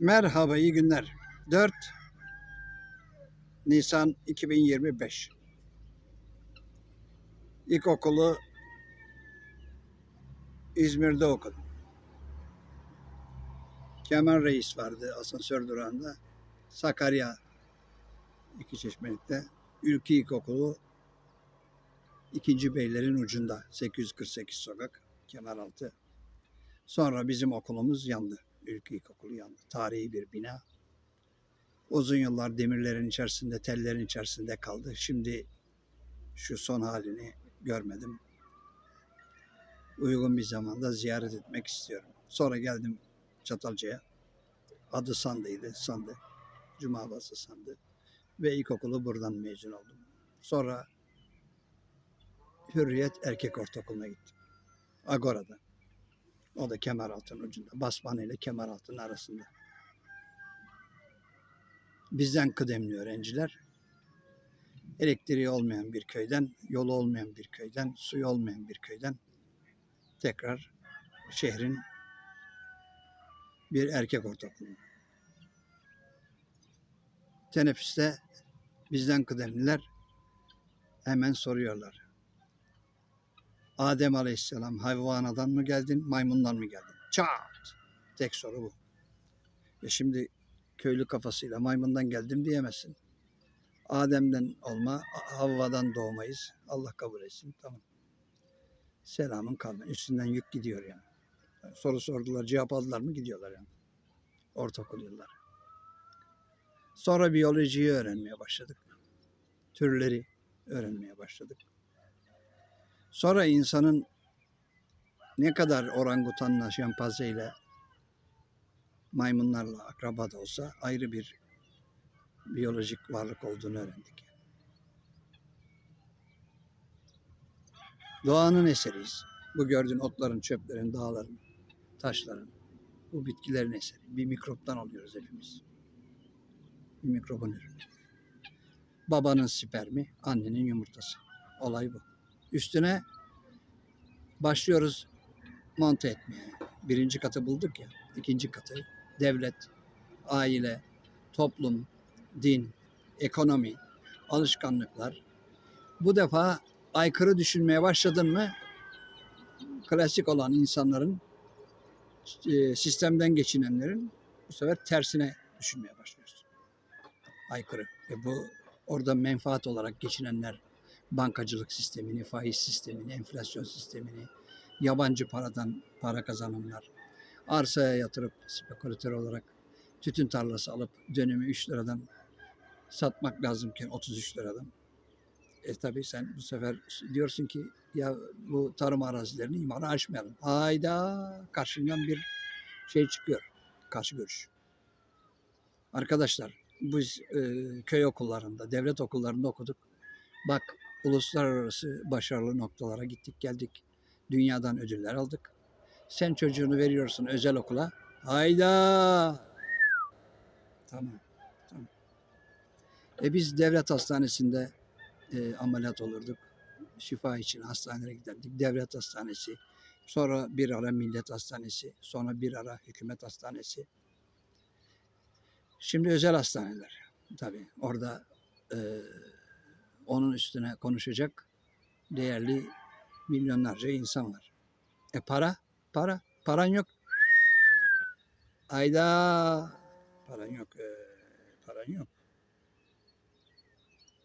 Merhaba, iyi günler. 4 Nisan 2025. İlkokulu İzmir'de okudum. Kemal Reis vardı asansör durağında. Sakarya iki çeşmelikte. Ülke İlkokulu ikinci beylerin ucunda 848 sokak Kemeraltı. Sonra bizim okulumuz yandı. Ülke İlkokulu yandı. Tarihi bir bina. Uzun yıllar demirlerin içerisinde, tellerin içerisinde kaldı. Şimdi şu son halini görmedim. Uygun bir zamanda ziyaret etmek istiyorum. Sonra geldim Çatalca'ya. Adı Sandı'ydı, Sandı. Cuma bası Sandı. Ve ilkokulu buradan mezun oldum. Sonra Hürriyet Erkek Ortaokulu'na gittim. Agora'da. O da Kemeraltı'nın ucunda. Basmane ile Kemeraltı'nın arasında. Bizden kıdemli öğrenciler elektriği olmayan bir köyden, yolu olmayan bir köyden, suyu olmayan bir köyden tekrar şehrin bir erkek ortaokulu. Teneffüste bizden kıdemliler hemen soruyorlar. Adem Aleyhisselam hayvanadan mı geldin, maymundan mı geldin? Çat! Tek soru bu. E şimdi köylü kafasıyla maymundan geldim diyemezsin. Adem'den olma, Havva'dan doğmayız. Allah kabul etsin. Tamam. Selamın kavmi. Üstünden yük gidiyor yani. Soru sordular, cevap aldılar mı gidiyorlar yani. Ortaokul yılları. Sonra biyolojiyi öğrenmeye başladık. Türleri öğrenmeye başladık. Sonra insanın ne kadar orangutanla, şempanzeyle, maymunlarla akraba da olsa ayrı bir biyolojik varlık olduğunu öğrendik. Doğanın eseriyiz. Bu gördüğün otların, çöplerin, dağların, taşların, bu bitkilerin eseri. Bir mikroptan oluyoruz hepimiz. Bir mikrobun ürünü. Babanın spermi, annenin yumurtası. Olay bu. Üstüne başlıyoruz monte etmeye. Birinci katı bulduk ya. ikinci katı devlet, aile, toplum, din, ekonomi, alışkanlıklar. Bu defa aykırı düşünmeye başladın mı klasik olan insanların e, sistemden geçinenlerin bu sefer tersine düşünmeye başlıyorsun. Aykırı. Ve bu orada menfaat olarak geçinenler bankacılık sistemini, faiz sistemini, enflasyon sistemini, yabancı paradan para kazananlar, arsaya yatırıp spekülatör olarak tütün tarlası alıp dönümü 3 liradan satmak lazımken 33 liradan. E tabi sen bu sefer diyorsun ki ya bu tarım arazilerini imara açmayalım. Hayda karşından bir şey çıkıyor. Karşı görüş. Arkadaşlar biz e, köy okullarında, devlet okullarında okuduk. Bak uluslararası başarılı noktalara gittik geldik. Dünyadan ödüller aldık. Sen çocuğunu veriyorsun özel okula. Hayda! Tamam. tamam. E biz devlet hastanesinde e, ameliyat olurduk. Şifa için hastanelere giderdik. Devlet hastanesi, sonra bir ara millet hastanesi, sonra bir ara hükümet hastanesi. Şimdi özel hastaneler. Tabii orada e, onun üstüne konuşacak değerli milyonlarca insan var. E para, para, paran yok. Ayda paran yok, e, paran yok.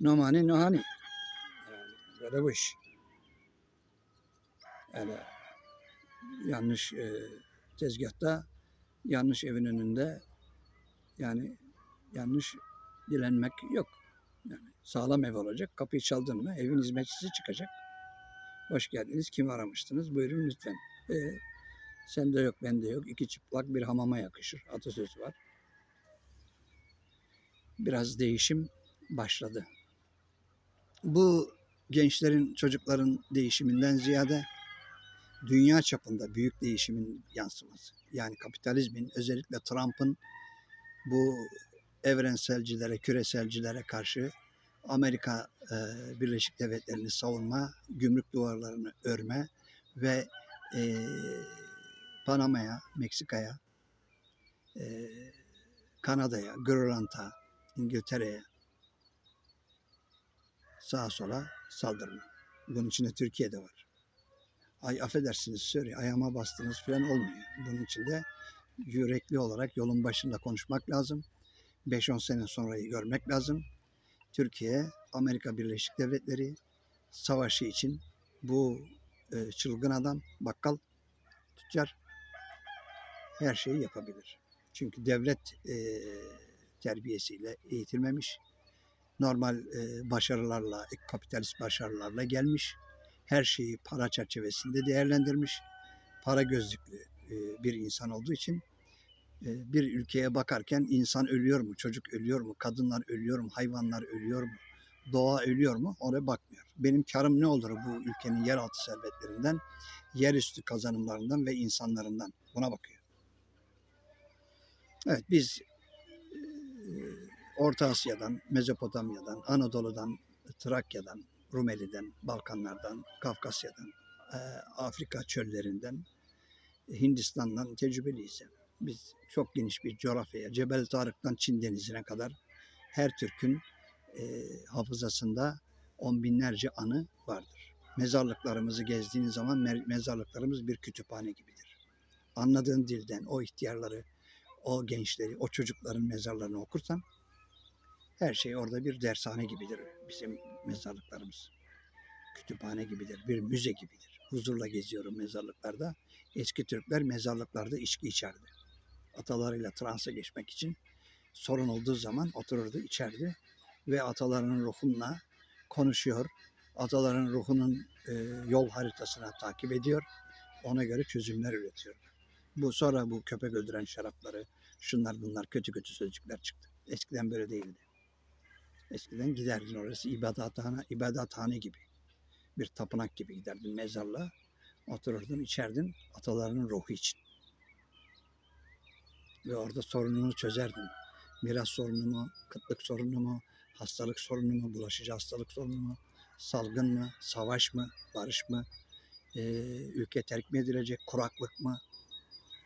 No money, no honey. Yani böyle bu iş. Öyle yanlış e, tezgahta, yanlış evin önünde yani yanlış dilenmek yok. Yani sağlam ev olacak. Kapıyı çaldın mı evin hizmetçisi çıkacak. Hoş geldiniz. Kimi aramıştınız? Buyurun lütfen. E, sende yok, bende yok. İki çıplak bir hamama yakışır. Atasözü var. Biraz değişim başladı. Bu gençlerin, çocukların değişiminden ziyade dünya çapında büyük değişimin yansıması. Yani kapitalizmin özellikle Trump'ın bu evrenselcilere, küreselcilere karşı Amerika e, Birleşik Devletleri'ni savunma, gümrük duvarlarını örme ve e, Panama'ya, Meksika'ya, e, Kanada'ya, Grönland'a, İngiltere'ye sağa sola saldırma. Bunun içinde Türkiye'de var. Ay affedersiniz söyle ayağıma bastınız falan olmuyor. Bunun için de yürekli olarak yolun başında konuşmak lazım. 5-10 sene sonrayı görmek lazım. Türkiye, Amerika Birleşik Devletleri savaşı için bu e, çılgın adam, bakkal, tüccar her şeyi yapabilir. Çünkü devlet e, terbiyesiyle eğitilmemiş. Normal e, başarılarla, kapitalist başarılarla gelmiş. Her şeyi para çerçevesinde değerlendirmiş. Para gözlüklü e, bir insan olduğu için bir ülkeye bakarken insan ölüyor mu, çocuk ölüyor mu, kadınlar ölüyor mu, hayvanlar ölüyor mu, doğa ölüyor mu oraya bakmıyor. Benim karım ne olur bu ülkenin yeraltı servetlerinden, yerüstü kazanımlarından ve insanlarından buna bakıyor. Evet biz Orta Asya'dan, Mezopotamya'dan, Anadolu'dan, Trakya'dan, Rumeli'den, Balkanlardan, Kafkasya'dan, Afrika çöllerinden, Hindistan'dan tecrübeliyiz. yani. Biz çok geniş bir coğrafyaya, Cebel Tarık'tan Çin denizine kadar her Türk'ün e, hafızasında on binlerce anı vardır. Mezarlıklarımızı gezdiğiniz zaman me- mezarlıklarımız bir kütüphane gibidir. Anladığın dilden o ihtiyarları, o gençleri, o çocukların mezarlarını okursan her şey orada bir dershane gibidir bizim mezarlıklarımız. Kütüphane gibidir, bir müze gibidir. Huzurla geziyorum mezarlıklarda. Eski Türkler mezarlıklarda içki içerdi. Atalarıyla transa geçmek için sorun olduğu zaman otururdu, içerdi ve atalarının ruhunla konuşuyor. Ataların ruhunun e, yol haritasını takip ediyor. Ona göre çözümler üretiyor. Bu sonra bu köpek öldüren şarapları, şunlar bunlar kötü kötü sözcükler çıktı. Eskiden böyle değildi. Eskiden giderdin orası ibadathane, ibadathane gibi. Bir tapınak gibi giderdin mezarlığa. Otururdun, içerdin atalarının ruhu için. Ve orada sorununu çözerdin. Miras sorunu mu, kıtlık sorunu mu, hastalık sorunu mu, bulaşıcı hastalık sorunu mu, salgın mı, savaş mı, barış mı, Ee, ülke terk mi edilecek, kuraklık mı,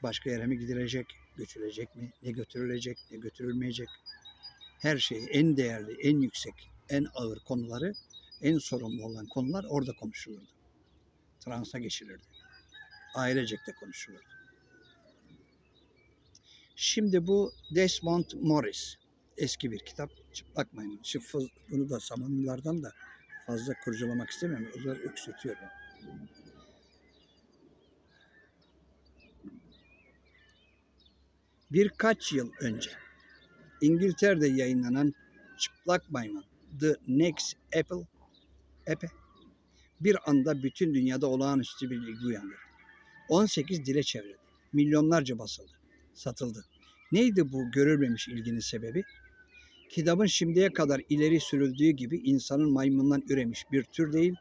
başka yere mi gidilecek, götürülecek mi, ne götürülecek, ne götürülmeyecek. Her şey en değerli, en yüksek, en ağır konuları, en sorumlu olan konular orada konuşulurdu. Transa geçilirdi. Ailecek de konuşulurdu. Şimdi bu Desmond Morris. Eski bir kitap. Çıplak maymun. Şu fız- bunu da samanlılardan da fazla kurcalamak istemiyorum. O zaman öksürtüyor beni. Birkaç yıl önce İngiltere'de yayınlanan Çıplak Maymun The Next Apple Apple bir anda bütün dünyada olağanüstü bir ilgi uyandırdı. 18 dile çevrildi. Milyonlarca basıldı, satıldı. Neydi bu görülmemiş ilginin sebebi? Kitabın şimdiye kadar ileri sürüldüğü gibi insanın maymundan üremiş bir tür değil,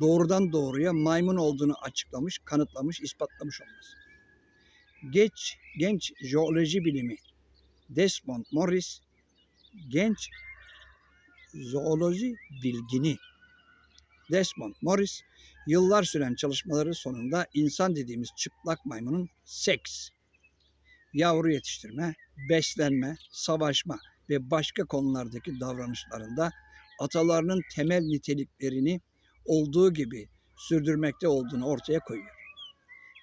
doğrudan doğruya maymun olduğunu açıklamış, kanıtlamış, ispatlamış olması. Geç, genç jeoloji bilimi Desmond Morris, genç zooloji bilgini Desmond Morris, yıllar süren çalışmaları sonunda insan dediğimiz çıplak maymunun seks, yavru yetiştirme, beslenme, savaşma ve başka konulardaki davranışlarında atalarının temel niteliklerini olduğu gibi sürdürmekte olduğunu ortaya koyuyor.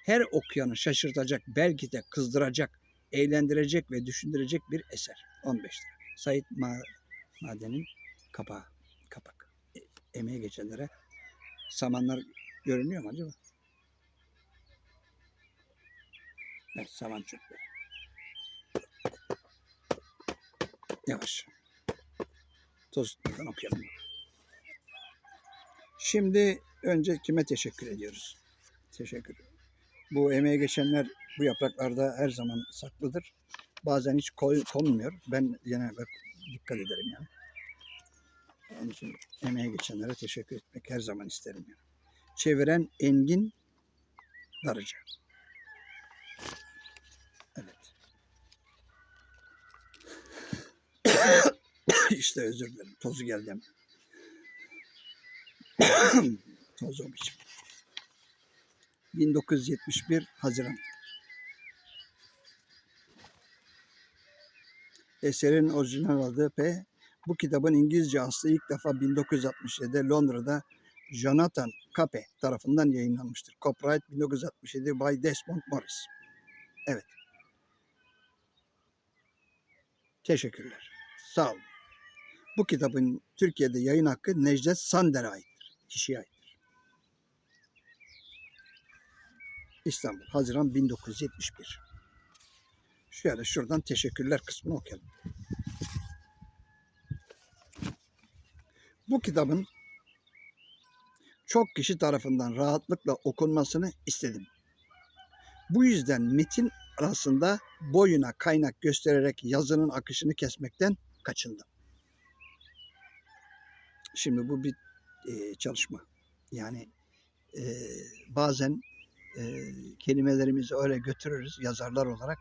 Her okuyanı şaşırtacak, belki de kızdıracak, eğlendirecek ve düşündürecek bir eser. 15 lira. Sait Ma Maden'in kapağı, kapak. E, emeğe geçenlere samanlar görünüyor mu acaba? Evet, saman çöpleri. Yavaş. Tozluklardan okuyalım. Şimdi önce kime teşekkür ediyoruz? Teşekkür. Bu emeğe geçenler bu yapraklarda her zaman saklıdır. Bazen hiç koy, konmuyor. Ben genelde dikkat ederim yani. Onun için emeğe geçenlere teşekkür etmek her zaman isterim. Yani. Çeviren Engin Darıca. işte özür dilerim. Tozu geldi hemen. Toz o biçim. 1971 Haziran. Eserin orijinal adı P. Bu kitabın İngilizce aslı ilk defa 1967'de Londra'da Jonathan Cape tarafından yayınlanmıştır. Copyright 1967 by Desmond Morris. Evet. Teşekkürler. Sağ olun. Bu kitabın Türkiye'de yayın hakkı Necdet Sander'e aittir. Kişiye aittir. İstanbul, Haziran 1971. Şöyle şuradan teşekkürler kısmını okuyalım. Bu kitabın çok kişi tarafından rahatlıkla okunmasını istedim. Bu yüzden metin arasında boyuna kaynak göstererek yazının akışını kesmekten kaçındım. Şimdi bu bir e, çalışma. Yani e, bazen e, kelimelerimizi öyle götürürüz yazarlar olarak.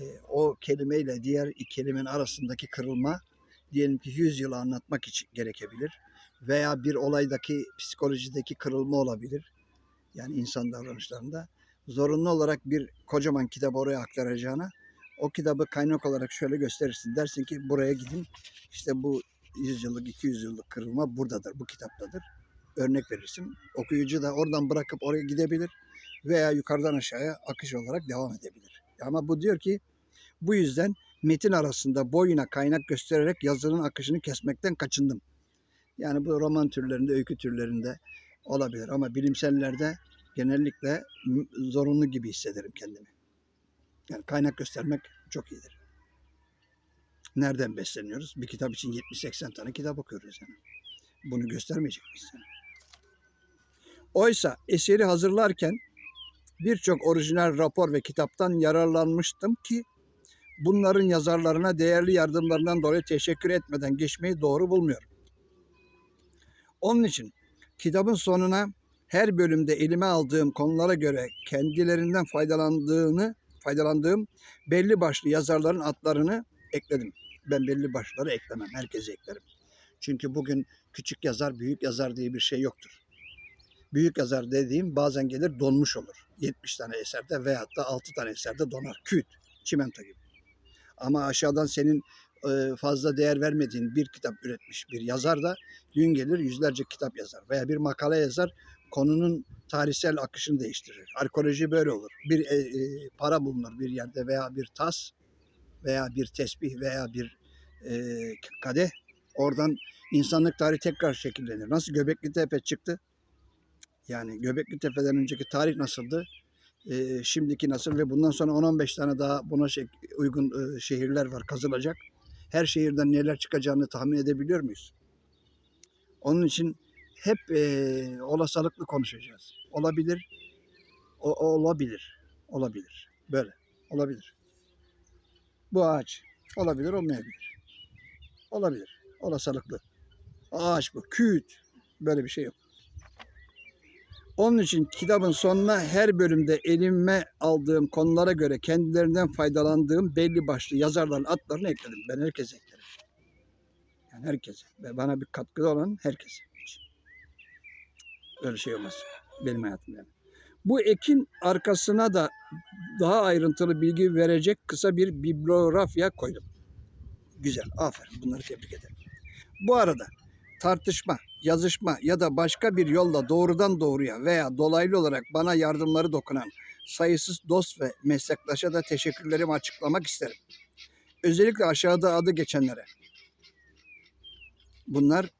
E, o kelimeyle diğer iki kelimenin arasındaki kırılma diyelim ki 100 yılı anlatmak için gerekebilir. Veya bir olaydaki psikolojideki kırılma olabilir. Yani insan davranışlarında. Zorunlu olarak bir kocaman kitabı oraya aktaracağına o kitabı kaynak olarak şöyle gösterirsin. Dersin ki buraya gidin. İşte bu 100 yıllık, 200 yıllık kırılma buradadır, bu kitaptadır. Örnek verirsin. Okuyucu da oradan bırakıp oraya gidebilir veya yukarıdan aşağıya akış olarak devam edebilir. Ama bu diyor ki bu yüzden metin arasında boyuna kaynak göstererek yazının akışını kesmekten kaçındım. Yani bu roman türlerinde, öykü türlerinde olabilir ama bilimsellerde genellikle zorunlu gibi hissederim kendimi. Yani kaynak göstermek çok iyidir. Nereden besleniyoruz? Bir kitap için 70-80 tane kitap okuyoruz yani. Bunu göstermeyecek miyiz? Yani? Oysa eseri hazırlarken birçok orijinal rapor ve kitaptan yararlanmıştım ki bunların yazarlarına değerli yardımlarından dolayı teşekkür etmeden geçmeyi doğru bulmuyorum. Onun için kitabın sonuna her bölümde elime aldığım konulara göre kendilerinden faydalandığını faydalandığım belli başlı yazarların adlarını ekledim. Ben belli başları eklemem, herkese eklerim. Çünkü bugün küçük yazar, büyük yazar diye bir şey yoktur. Büyük yazar dediğim bazen gelir donmuş olur. 70 tane eserde veyahut da 6 tane eserde donar. Küt, çimento gibi. Ama aşağıdan senin e, fazla değer vermediğin bir kitap üretmiş bir yazar da gün gelir yüzlerce kitap yazar. Veya bir makale yazar konunun tarihsel akışını değiştirir. Arkeoloji böyle olur. Bir e, e, para bulunur bir yerde veya bir tas veya bir tesbih veya bir e, kadeh. Oradan insanlık tarihi tekrar şekillenir. Nasıl Göbekli Tepe çıktı? Yani Göbekli Tepe'den önceki tarih nasıldı? E, şimdiki nasıl ve bundan sonra 10-15 tane daha buna şey, uygun e, şehirler var kazılacak. Her şehirden neler çıkacağını tahmin edebiliyor muyuz? Onun için hep e, olasılıklı konuşacağız. Olabilir, o, olabilir, olabilir. Böyle, olabilir. Bu ağaç olabilir, olmayabilir. Olabilir, olasılıklı. Ağaç bu, küt. Böyle bir şey yok. Onun için kitabın sonuna her bölümde elime aldığım konulara göre kendilerinden faydalandığım belli başlı yazarların adlarını ekledim. Ben herkese eklerim. Yani herkese. Ve bana bir katkıda olan herkese. Öyle şey olmaz. Benim hayatımda. yani. Bu ekin arkasına da daha ayrıntılı bilgi verecek kısa bir bibliografya koydum. Güzel, aferin. Bunları tebrik ederim. Bu arada tartışma, yazışma ya da başka bir yolla doğrudan doğruya veya dolaylı olarak bana yardımları dokunan sayısız dost ve meslektaşa da teşekkürlerimi açıklamak isterim. Özellikle aşağıda adı geçenlere. Bunlar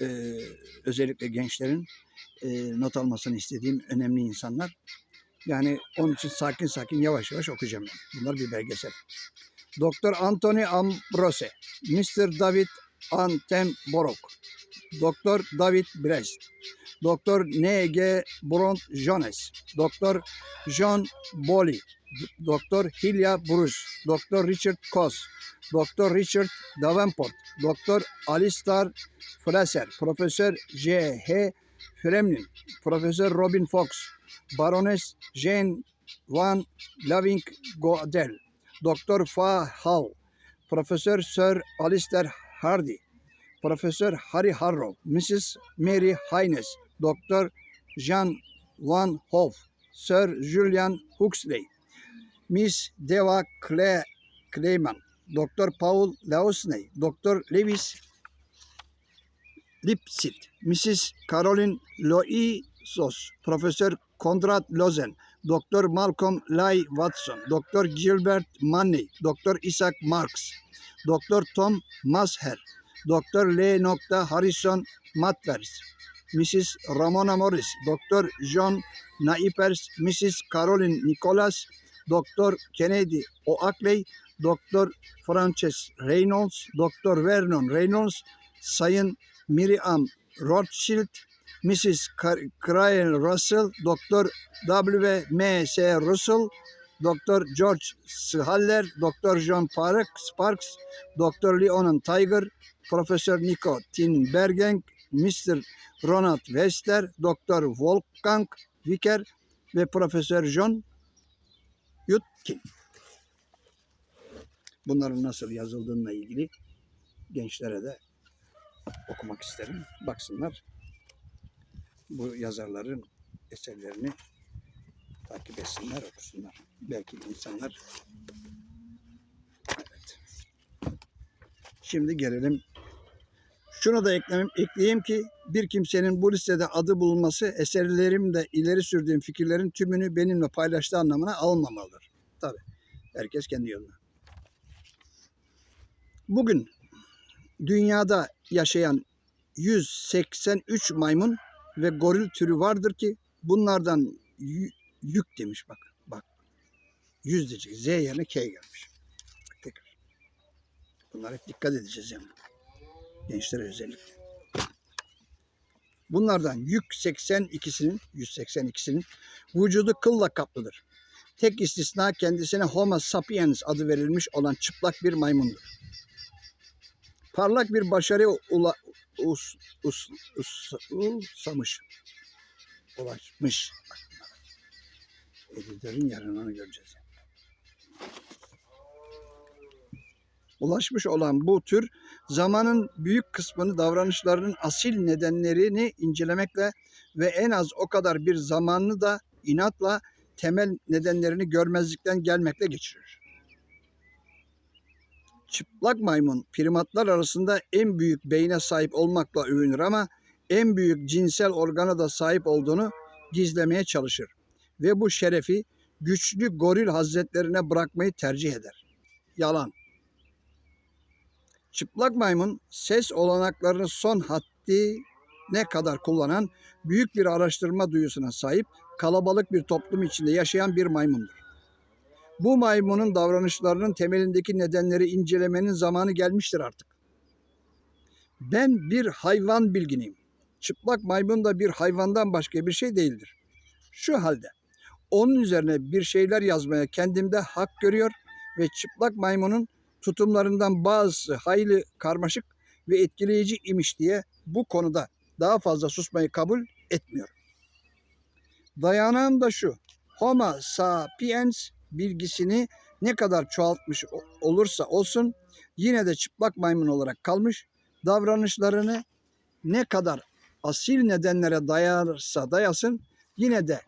e, özellikle gençlerin e, not almasını istediğim önemli insanlar. Yani onun için sakin sakin yavaş yavaş okuyacağım ben. Bunlar bir belgesel. Doktor Anthony Ambrose, Mr. David Antenborok, Doktor David Brest, Doktor N.G. Bront Jones, Doktor John Boley, Doktor Hilya Bruce, Doktor Richard Koss, Doktor Richard Davenport, Doktor Alistar Fraser, Profesör J.H. Fremlin, Profesör Robin Fox, Baroness Jane Van Laving Godel, Doktor Fa Hall, Profesör Sir Alistair Hardy, Profesör Harry Harrow, Mrs. Mary Haynes, Doktor Jean Van Hoff, Sir Julian Huxley, Miss Deva Cle Clayman, Dr. Paul Lausney, Dr. Lewis Lipsit, Mrs. Caroline Loisos, Profesör Konrad Lozen, Dr. Malcolm Lai Watson, Dr. Gilbert Money, Dr. Isaac Marks, Dr. Tom Masher, Dr. L. Harrison Matvers, Mrs. Ramona Morris, Dr. John Naipers, Mrs. Caroline Nicholas, Dr. Kennedy Oakley, Dr. Frances Reynolds, Dr. Vernon Reynolds, Sayın Miriam Rothschild, Mrs. Cryle Russell, Dr. W. M. S. Russell, Dr. George Schaller, Dr. John Parks, Sparks, Dr. Leonan Tiger, Profesör Nico Tinbergen, Mr. Ronald Wester, Dr. Wolfgang Vicker ve Profesör John Yutkin. Bunların nasıl yazıldığına ilgili gençlere de okumak isterim. Baksınlar. Bu yazarların eserlerini takip etsinler, okusunlar. Belki insanlar evet. Şimdi gelelim. Şunu da eklemem, ekleyeyim ki bir kimsenin bu listede adı bulunması eserlerimde ileri sürdüğüm fikirlerin tümünü benimle paylaştığı anlamına alınmamalıdır. Tabi. Herkes kendi yoluna. Bugün dünyada yaşayan 183 maymun ve goril türü vardır ki bunlardan yük demiş bak. Bak. Yüz diyecek. Z yerine K gelmiş. Tekrar. Bunlar hep dikkat edeceğiz yani. Gençlere özellikle. Bunlardan yük 82'sinin 182'sinin vücudu kılla kaplıdır. Tek istisna kendisine Homo sapiens adı verilmiş olan çıplak bir maymundur. Parlak bir başarı ula, us, us, us, usamış. Ulaşmış. Editörün yarınını göreceğiz. Ulaşmış olan bu tür zamanın büyük kısmını davranışlarının asil nedenlerini incelemekle ve en az o kadar bir zamanını da inatla temel nedenlerini görmezlikten gelmekle geçirir. Çıplak maymun primatlar arasında en büyük beyne sahip olmakla övünür ama en büyük cinsel organa da sahip olduğunu gizlemeye çalışır. Ve bu şerefi güçlü goril hazretlerine bırakmayı tercih eder. Yalan. Çıplak maymun ses olanaklarını son haddi ne kadar kullanan büyük bir araştırma duyusuna sahip kalabalık bir toplum içinde yaşayan bir maymundur. Bu maymunun davranışlarının temelindeki nedenleri incelemenin zamanı gelmiştir artık. Ben bir hayvan bilginiyim. Çıplak maymun da bir hayvandan başka bir şey değildir. Şu halde onun üzerine bir şeyler yazmaya kendimde hak görüyor ve çıplak maymunun tutumlarından bazısı hayli karmaşık ve etkileyici imiş diye bu konuda daha fazla susmayı kabul etmiyorum. Dayanağım da şu. Homo sapiens bilgisini ne kadar çoğaltmış olursa olsun yine de çıplak maymun olarak kalmış. Davranışlarını ne kadar asil nedenlere dayarsa dayasın yine de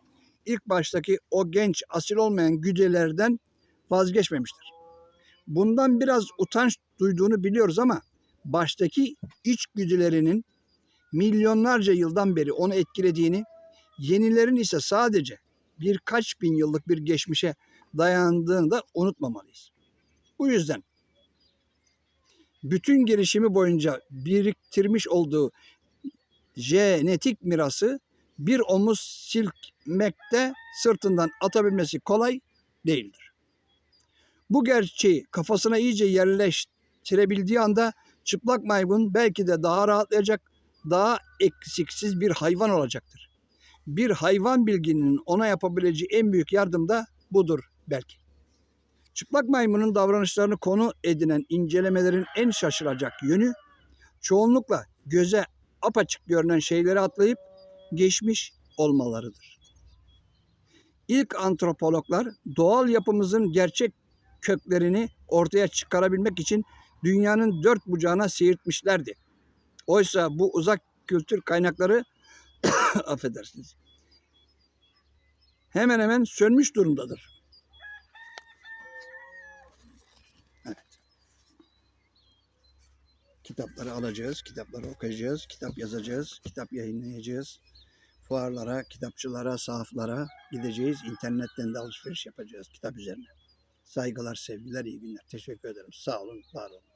ilk baştaki o genç asil olmayan güdelerden vazgeçmemiştir. Bundan biraz utanç duyduğunu biliyoruz ama baştaki iç güdülerinin milyonlarca yıldan beri onu etkilediğini, yenilerin ise sadece birkaç bin yıllık bir geçmişe dayandığını da unutmamalıyız. Bu yüzden bütün gelişimi boyunca biriktirmiş olduğu jenetik mirası bir omuz silkmekte sırtından atabilmesi kolay değildir. Bu gerçeği kafasına iyice yerleştirebildiği anda çıplak maymun belki de daha rahatlayacak, daha eksiksiz bir hayvan olacaktır. Bir hayvan bilginin ona yapabileceği en büyük yardım da budur belki. Çıplak maymunun davranışlarını konu edinen incelemelerin en şaşıracak yönü çoğunlukla göze apaçık görünen şeyleri atlayıp geçmiş olmalarıdır. İlk antropologlar doğal yapımızın gerçek köklerini ortaya çıkarabilmek için dünyanın dört bucağına seyirtmişlerdi. Oysa bu uzak kültür kaynakları affedersiniz hemen hemen sönmüş durumdadır. Evet. Kitapları alacağız, kitapları okuyacağız, kitap yazacağız, kitap yayınlayacağız. Fuarlara, kitapçılara, sahaflara gideceğiz. İnternetten de alışveriş yapacağız kitap üzerine. Saygılar, sevgiler, iyi günler. Teşekkür ederim. Sağ olun, var olun.